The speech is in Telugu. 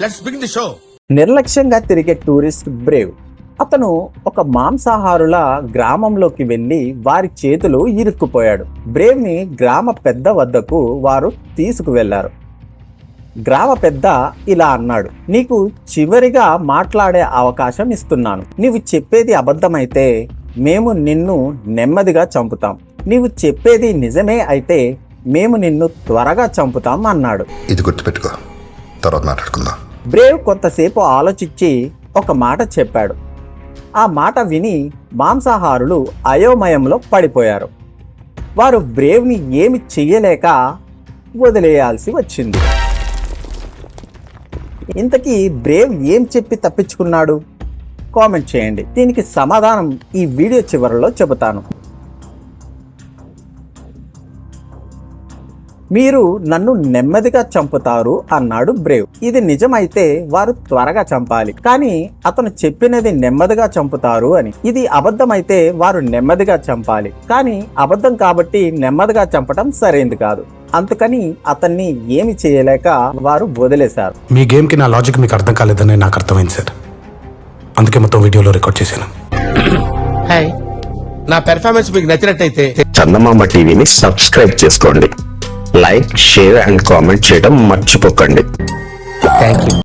లెట్స్ బిగిన్ ది షో నిర్లక్ష్యంగా తిరిగే టూరిస్ట్ బ్రేవ్. అతను ఒక మాంసాహారుల గ్రామంలోకి వెళ్ళి వారి చేతులు ఇరుక్కుపోయాడు. బ్రేవ్ని గ్రామ పెద్ద వద్దకు వారు తీసుకువెళ్ళారు. గ్రామ పెద్ద ఇలా అన్నాడు. నీకు చివరిగా మాట్లాడే అవకాశం ఇస్తున్నాను. నీవు చెప్పేది అబద్ధమైతే మేము నిన్ను నెమ్మదిగా చంపుతాం. నీవు చెప్పేది నిజమే అయితే మేము నిన్ను త్వరగా చంపుతాం అన్నాడు. ఇది గుర్తుపెట్టుకో. తర్వాత మాట్లాడుకుందాం. బ్రేవ్ కొంతసేపు ఆలోచించి ఒక మాట చెప్పాడు. ఆ మాట విని మాంసాహారులు అయోమయంలో పడిపోయారు. వారు బ్రేవ్ని ఏమి చెయ్యలేక వదిలేయాల్సి వచ్చింది. ఇంతకీ బ్రేవ్ ఏం చెప్పి తప్పించుకున్నాడు? కామెంట్ చేయండి. దీనికి సమాధానం ఈ వీడియో చివరిలో చెబుతాను. మీరు నన్ను నెమ్మదిగా చంపుతారు అన్నాడు బ్రేవ్. ఇది నిజమైతే వారు త్వరగా చంపాలి. కానీ అతను చెప్పినది నెమ్మదిగా చంపుతారు అని. ఇది అబద్ధమైతే వారు నెమ్మదిగా చంపాలి. కానీ అబద్ధం కాబట్టి నెమ్మదిగా చంపటం సరైంది కాదు. అందుకని అతన్ని ఏమి చేయలేక వారు వదిలేశారు. మీ గేమ్కి నా లాజిక్ మీకు అర్థం కాలేదని నాకు అర్థమైంది సార్. అందుకే మొత్తం వీడియోలో రికార్డ్ చేశాను. హాయ్ నా పెర్ఫార్మెన్స్ మీకు నచ్చినట్టయితే చందమామ టీవీని సబ్స్క్రైబ్ చేసుకోండి. లైక్ షేర్ అండ్ కామెంట్ చేయడం మర్చిపోకండి. Thank you